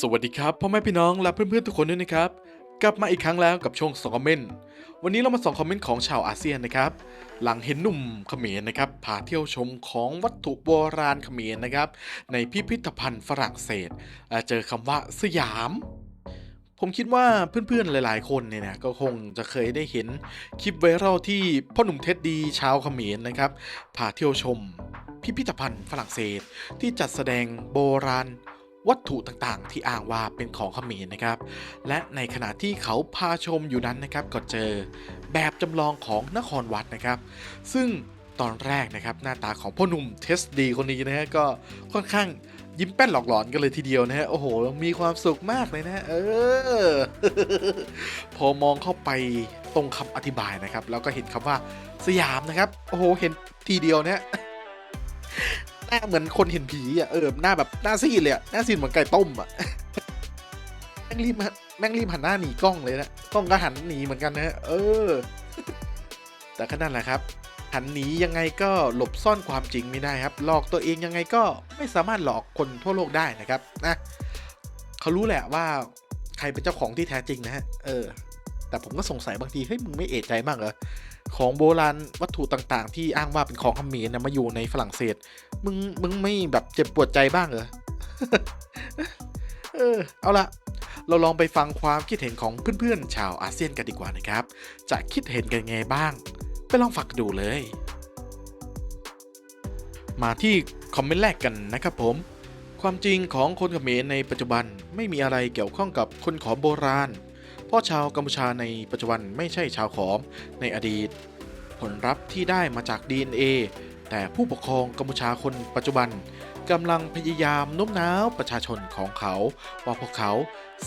สวัสดีครับพ่อแม่พี่น้องและเพื่อนๆทุกคนด้วยนะครับ กลับมาอีกครั้งแล้วกับช่วงสองคอมเมนต์วันนี้เรามาสองคอมเมนต์ของชาวอาเซียนนะครับ หลังเห็นหนุ่มเขมรนะครับพาเที่ยวชมของวัตถุโบราณเขมรนะครับ ในพิพิธภัณฑ์ฝรั่งเศสเจอคำว่าสยามผมคิดว่าเพื่อนๆ หลายๆ คนเนี่ยนะก็คงจะเคยได้เห็นคลิปไวรัลที่พ่อหนุ่มเท็ดดีชาวเขมรนะครับพาเที่ยวชม พิพิธภัณฑ์ฝรั่งเศสที่จัดแสดงโบราณ วัตถุต่างๆ ที่อ้างว่าเป็นของเขมรนะครับ และในขณะที่เขาพาชมอยู่นั้นนะครับก็เจอแบบจำลองของนครวัดนะครับ ซึ่งตอนแรกนะครับหน้าตาของพ่อหนุ่มเทสดีคนนี้นะฮะก็ค่อนข้างยิ้มแป้นหลอกหลอนกันเลยทีเดียวนะฮะโอ้โห มีความสุขมากเลยนะเออ พอมองเข้าไปตรงคำอธิบายนะครับ แล้วก็เห็นคำว่าสยามนะครับ โอ้โห เห็นทีเดียวนะ หน้าเหมือนคนเห็นผีอะเออหน้าแบบหน้าซีดเลยอะหน้าซีดเหมือนไก่ต้มอะแม่งรีบมาแม่งรีบหันหน้าหนีกล้องเลยนะกล้องก็หันหนีเหมือนกันนะฮะเออ แต่ก็นั่นแหละครับ หันหนียังไงก็หลบซ่อนความจริงไม่ได้ครับ หลอกตัวเองยังไงก็ไม่สามารถหลอกคนทั่วโลกได้นะครับนะเขารู้แหละว่าใครเป็นเจ้าของที่แท้จริงนะฮะเออ แต่ผมก็สงสัยบางทีเฮ้ยมึงไม่เอะใจบ้างเหรอ ของโบราณวัตถุต่างๆ ที่อ้างว่าเป็นของเขมรนะมาอยู่ในฝรั่งเศส มึงมึงไม่แบบเจ็บปวดใจบ้างเหรอเออเอาละเราลองไปฟังความคิดเห็นของเพื่อนๆ ชาวอาเซียนกันดีกว่านะครับ จะคิดเห็นกันไงบ้าง ไปลองฟังดูเลย มาที่คอมเมนต์แรกกันนะครับผม ความจริงของคนเขมรในปัจจุบันไม่มีอะไรเกี่ยวข้องกับคนขอโบราณ เพราะชาวกัมพูชาในปัจจุบันไม่ใช่ชาวขอมในอดีต ผลลัพธ์ที่ได้มาจาก DNA แต่ผู้ปกครองกัมพูชาคนปัจจุบันกำลังพยายามโน้มน้าวประชาชนของเขาว่าพวกเขา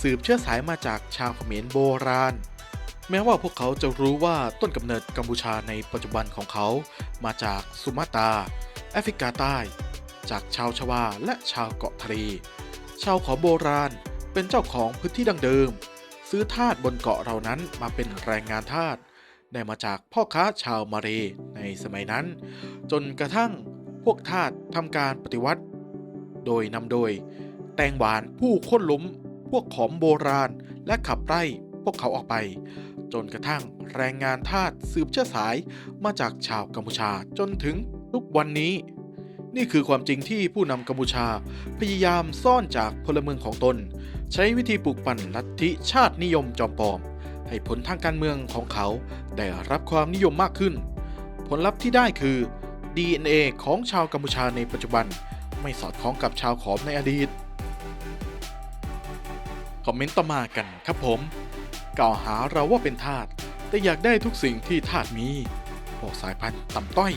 สืบเชื้อสายมาจากชาวเขมรโบราณ แม้ว่าพวกเขาจะรู้ว่าต้นกำเนิดกัมพูชาในปัจจุบันของเขา มาจากสุมาตราแอฟริกาใต้ จากชาวชวาและชาวเกาะทะเลชาวขอมโบราณเป็นเจ้าของพื้นที่ดังเดิม ซื้อทาสบนเกาะเหล่านั้นมาเป็นแรงงานทาสได้มาจากพ่อค้าชาวมาเลในสมัยนั้น จนกระทั่งพวกทาสทำการปฏิวัติ โดยนำโดย แตงหวานผู้ค้นล้มพวกขอมโบราณและขับไล่พวกเขาออกไป จนกระทั่งแรงงานทาสสืบเชื้อสายมาจากชาวกัมพูชาจนถึงทุกวันนี้ นี่คือความจริงที่ผู้นำกัมพูชา พยายามซ่อนจากพลเมืองของตน ใช้วิธีปลูกปั่นลัทธิชาตินิยมจอมปลอม ให้ผลทางการเมืองของเขาได้รับความนิยมมากขึ้น ผลลัพธ์ที่ได้คือ DNA ของชาวกัมพูชาในปัจจุบัน ไม่สอดคล้องกับชาวขอมในอดีต คอมเมนต์ต่อมากันครับผม กล่าวหาเราว่าเป็นทาสแต่อยากได้ทุกสิ่งที่ทาสมีพวกสายพันธุ์ต่ำต้อย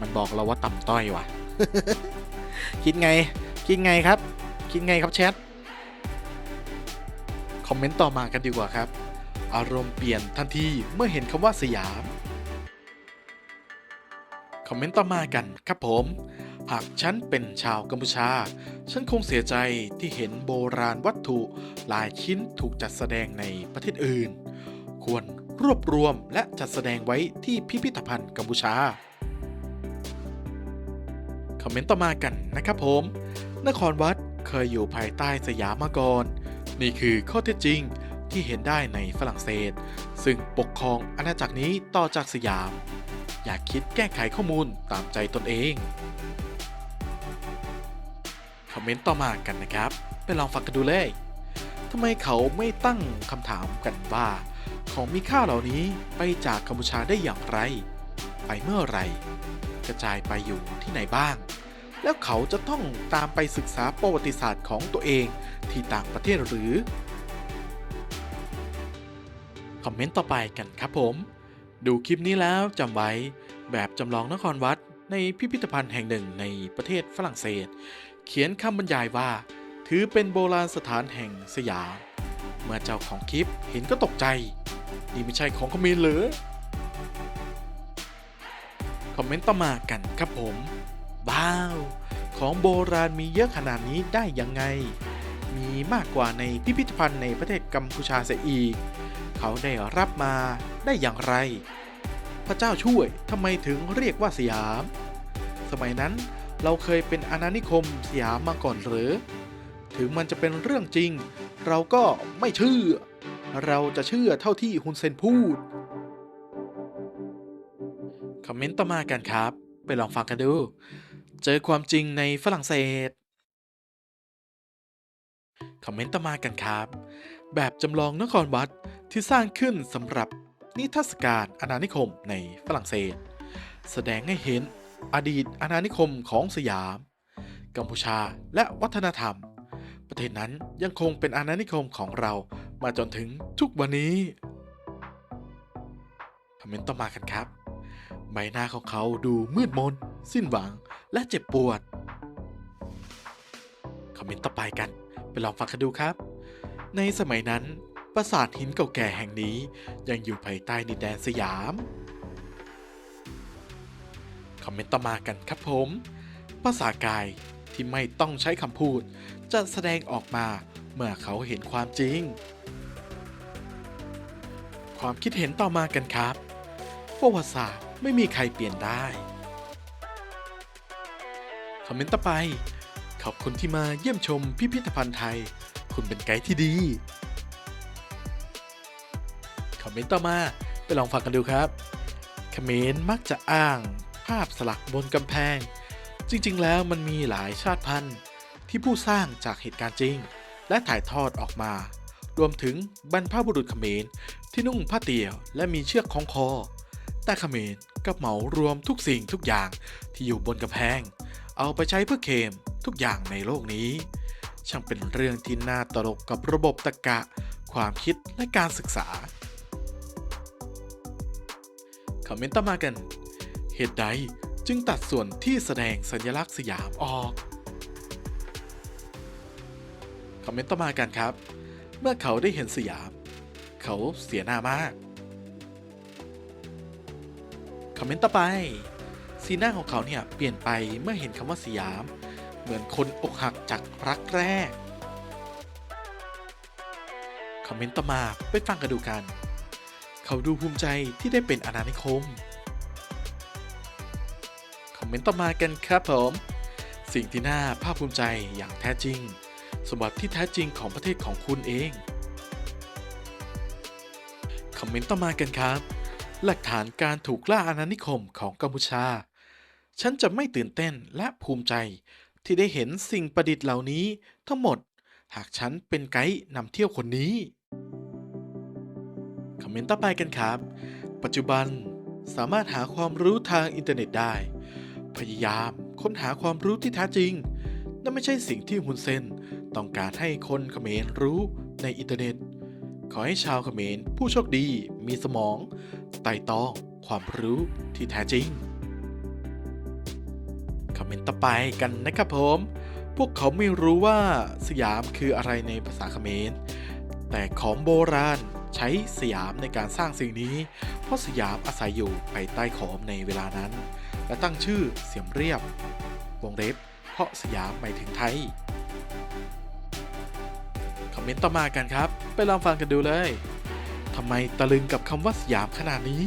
มันบอกเราว่าต่ำต้อยว่ะ คิดไง คิดไงครับ คิดไงครับแชท คอมเมนต์ต่อมากันดีกว่าครับ อารมณ์เปลี่ยนทันทีเมื่อเห็นคำว่าสยาม คอมเมนต์ต่อมากันครับผม หากฉันเป็นชาวกัมพูชา ฉันคงเสียใจที่เห็นโบราณวัตถุหลายชิ้นถูกจัดแสดงในประเทศอื่น ควรรวบรวมและจัดแสดงไว้ที่พิพิธภัณฑ์กัมพูชา คอมเมนต์ต่อมากันนะครับผม นครวัดเคยอยู่ภายใต้สยามมาก่อน นี่คือข้อเท็จจริงที่เห็นได้ในฝรั่งเศส ซึ่งปกครองอาณาจักรนี้ต่อจากสยาม อยากคิดแก้ไขข้อมูลตามใจตนเองคอมเมนต์ต่อมากันนะครับ ไปลองฟังกันดูเลยทำไมเขาไม่ตั้งคำถามกันว่าของมีค่าเหล่านี้ไปจากกัมพูชาได้อย่างไร ไปเมื่อไร กระจายไปอยู่ที่ไหนบ้าง แล้วเขาจะต้องตามไปศึกษาประวัติศาสตร์ของตัวเองที่ต่างประเทศหรือ คอมเมนต์ต่อไปกันครับผม ดูคลิปนี้แล้วจำไว้แบบจำลองนครวัดในพิพิธภัณฑ์แห่งหนึ่งในประเทศฝรั่งเศส เขียนคำบรรยายว่า ถือเป็นโบราณสถานแห่งสยาม เมื่อเจ้าของคลิปเห็นก็ตกใจ นี่ไม่ใช่ของเขมรเหรือคอมเมนต์ต่อมากันครับผม ว้าว ของโบราณมีเยอะขนาดนี้ได้ยังไง มีมากกว่าในพิพิธภัณฑ์ในประเทศกัมพูชาเสียอีก เขาได้รับมาได้อย่างไร พระเจ้าช่วยทำไมถึงเรียกว่าสยาม สมัยนั้นเราเคยเป็นอาณานิคมสยามมาก่อนหรือ ถึงมันจะเป็นเรื่องจริง เราก็ไม่เชื่อ เราจะเชื่อเท่าที่ฮุนเซนพูดคอมเมนต์ต่อมากันครับ ไปลองฟังกันดู เจอความจริงในฝรั่งเศส คอมเมนต์ต่อมากันครับ แบบจำลองนครวัดที่สร้างขึ้นสำหรับนิทรรศการอาณานิคมในฝรั่งเศส แสดงให้เห็นอดีตอาณานิคมของสยาม กัมพูชาและวัฒนธรรม ประเทศนั้นยังคงเป็นอาณานิคมของเรามาจนถึงทุกวันนี้คอมเมนต์ต่อมากันครับ ใบหน้าของเขาดูมืดมน สิ้นหวัง และเจ็บปวด คอมเมนต์ต่อไปกัน ไปลองฟังกันดูครับ ในสมัยนั้น ปราสาทหินเก่าแก่แห่งนี้ ยังอยู่ภายใต้ดินแดนสยาม คอมเมนต์ต่อมากันครับผม ภาษากายที่ไม่ต้องใช้คำพูด จะแสดงออกมาเมื่อเขาเห็นความจริง ความคิดเห็นต่อมากันครับ ประวัติศาสตร์ไม่มีใครเปลี่ยนได้ คอมเมนต์ต่อไป ขอบคุณที่มาเยี่ยมชมพิพิธภัณฑ์ไทย คุณเป็นไกด์ที่ดี คอมเมนต์ต่อมาไปลองฟังกันดูครับเขมรมักจะอ้าง ภาพสลักบนกำแพง จริงๆ แล้วมันมีหลายชาติพันธุ์ที่ผู้สร้างจากเหตุการณ์จริง และถ่ายทอดออกมา รวมถึงบรรพบุรุษเขมรที่นุ่งผ้าเตี่ยวและมีเชือกคล้องคอ แต่เขมรก็เหมารวมทุกสิ่งทุกอย่างที่อยู่บนกำแพง เอาไปใช้เพื่อเคมทุกอย่างในโลกนี้ ช่างเป็นเรื่องที่น่าตลกกับระบบตรรกะ ความคิดและการศึกษา คอมเมนต์ต่อมากัน เหตุใดจึงตัดส่วนที่แสดงสัญลักษณ์สยามออกคอมเมนต์ต่อมากันครับ เมื่อเขาได้เห็นสยาม เขาเสียหน้ามาก คอมเมนต์ต่อไป สีหน้าของเขาเนี่ยเปลี่ยนไปเมื่อเห็นคำว่าสยาม เหมือนคนอกหักจากรักแรก คอมเมนต์ต่อมาไปฟังกันดูกัน เขาดูภูมิใจที่ได้เป็นอาณานิคม คอมเมนต์ต่อมากันครับผม สิ่งที่น่าภาคภูมิใจอย่างแท้จริง สมบัติที่แท้จริงของประเทศของคุณเอง คอมเมนต์ต่อมากันครับหลักฐานการถูกล่าอาณานิคมของกัมพูชา ฉันจะไม่ตื่นเต้นและภูมิใจ ที่ได้เห็นสิ่งประดิษฐ์เหล่านี้ทั้งหมด หากฉันเป็นไกด์นำเที่ยวคนนี้ คอมเมนต์ต่อไปกันครับ ปัจจุบันสามารถหาความรู้ทางอินเทอร์เน็ตได้ พยายามค้นหาความรู้ที่แท้จริง นั่นไม่ใช่สิ่งที่ฮุนเซนต้องการให้คนเขมรรู้ในอินเทอร์เน็ต ขอให้ชาวเขมรผู้โชคดีมีสมอง ไต่ตองความรู้ที่แท้จริง เมนต์ต่อไปกันนะครับผม พวกเขาไม่รู้ว่าสยามคืออะไรในภาษาเขมร แต่ของโบราณใช้สยามในการสร้างสิ่งนี้ เพราะสยามอาศัยอยู่ภายใต้ขอมในเวลานั้น และตั้งชื่อเสียมเรียบ วงเล็บ เพราะสยามหมายถึงไทย คอมเมนต์ต่อมากันครับ ไปลองฟังกันดูเลยทำไมตะลึงกับคำว่าสยามขนาดนี้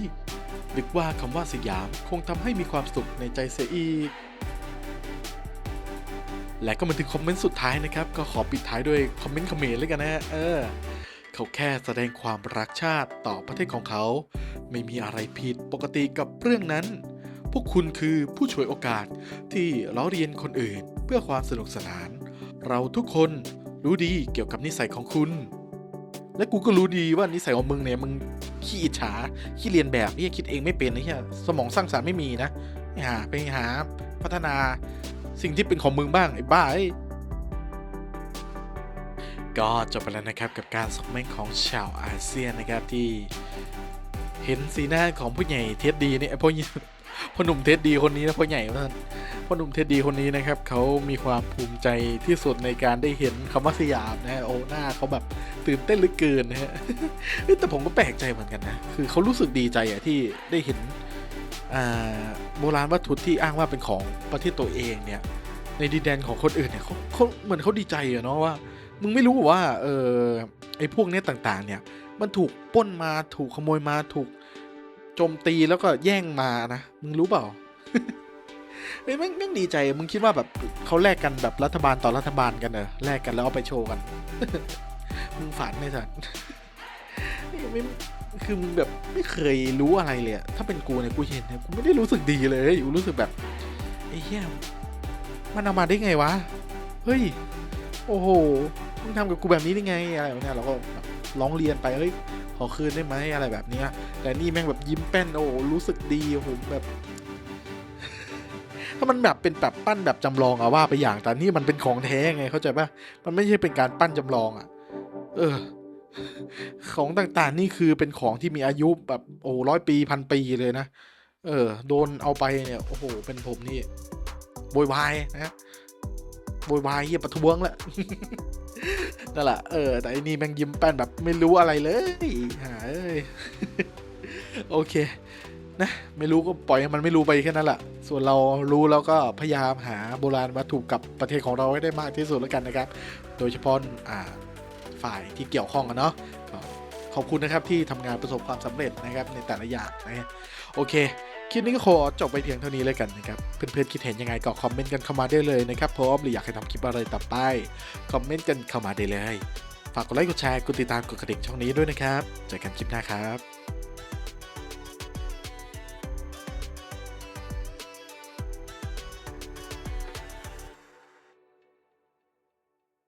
นึกว่าคำว่าสยามคงทำให้มีความสุขในใจเสียอีก และก็มาถึงคอมเมนต์สุดท้ายนะครับ ก็ขอปิดท้ายด้วยคอมเมนต์เขมรเลยกันนะเออ เขาแค่แสดงความรักชาติต่อประเทศของเขา ไม่มีอะไรผิดปกติกับเรื่องนั้น พวกคุณคือผู้ช่วยโอกาสที่ล้อเรียนคนอื่นเพื่อความสนุกสนาน เราทุกคนรู้ดีเกี่ยวกับนิสัยของคุณ และกูก็รู้ดีว่านิสัยของมึงเนี่ยมึงขี้อิจฉาขี้เรียนแบบนี่คิดเองไม่เป็นนะเฮียสมองสร้างสรรค์ไม่มีนะไปหาไปหาพัฒนา สิ่งที่เป็นของมึงบ้างไอ้บ้าไอ้ยก็จบไปแล้วนะครับกับการสกเมนของชาวอาเซียนนะครับที่เห็นสีหน้าของผู้ใหญ่เท็ดดีเนี่ยพ่อพ่อหนุ่มเท็ดดีคนนี้นะพ่อใหญ่ท่านพ่อหนุ่มเท็ดดีคนนี้นะครับเขามีความภูมิใจที่สุดในการได้เห็นคำว่าสยามนะฮะโอ้หน้าเขาแบบตื่นเต้นเหลือเกินนะฮะแต่ผมก็แปลกใจเหมือนกันนะคือเขารู้สึกดีใจอะที่ได้เห็น โบราณวัตถุที่อ้างว่าเป็นของประเทศตัวเองเนี่ย ในดินแดนของคนอื่นเนี่ยเขาเขาเหมือนเขาดีใจอะเนาะว่า มึงไม่รู้ว่าเออไอ้พวกเนี้ยต่างๆ เนี่ย มันถูกป้นมาถูกขโมยมาถูกโจมตีแล้วก็แย่งมานะมึงรู้เปล่าเฮ้ยแม่งแม่งดีใจ มึงคิดว่าแบบเขาแลกกันแบบรัฐบาลต่อรัฐบาลกันเหรอแลกกันแล้วเอาไปโชว์กัน มึงฝันไม่สัตว์ไม่ คือมึงแบบไม่เคยรู้อะไรเลยอะถ้าเป็นกูเนี่ยกูเห็นเนี่ยกูไม่ได้รู้สึกดีเลยกูรู้สึกแบบไอ้เหี้ยมันเอามาได้ไงวะ เฮ้ย โอ้โหมึงทำกับกูแบบนี้ได้ไงอะไรแบบเนี้ยเราก็ร้องเรียนไปเฮ้ยขอคืนได้ไหมอะไรแบบเนี้ยแต่นี่แม่งแบบยิ้มแป้นโอ้โหรู้สึกดีโอ้โหแบบ ถ้ามันแบบเป็นแบบปั้นแบบจำลองอะว่าไปอย่างแต่นี่มันเป็นของแท้ไงเข้าใจปะมันไม่ใช่เป็นการปั้นจำลองอะเออ ของต่างๆ นี่คือเป็นของที่มีอายุแบบโอ้ร้อยปีพันปีเลยนะ เออ โดนเอาไปเนี่ยโอ้โหเป็นผมนี่โวยวายนะโวยวายเฮียประท้วงแหละนั่นแหละเออ แต่อันนี้แม่งยิ้มแป้นแบบไม่รู้อะไรเลยหาเอ้ยโอเค นะ ไม่รู้ก็ปล่อยให้มันไม่รู้ไปแค่นั้นแหละส่วนเรารู้แล้วก็พยายามหาโบราณวัตถุกับประเทศของเราให้ได้มากที่สุดแล้วกันนะครับ โดยเฉพาะอ่า ฝ่ายที่เกี่ยวข้องกันเนาะขอบคุณนะครับที่ทำงานประสบความสำเร็จนะครับในแต่ละอย่างนะฮะโอเคคลิปนี้ก็ขอจบไปเพียงเท่านี้เลยกันนะครับ เพื่อนๆคิดเห็นยังไงก็คอมเมนต์กันเข้ามาได้เลยนะครับพร้อมหรืออยากให้ทำคลิปอะไรต่อไป คอมเมนต์กันเข้ามาได้เลย ฝากกดไลค์กดแชร์กดติดตามกดกระดิ่งช่องนี้ด้วยนะครับ เจอกันคลิปหน้าครับ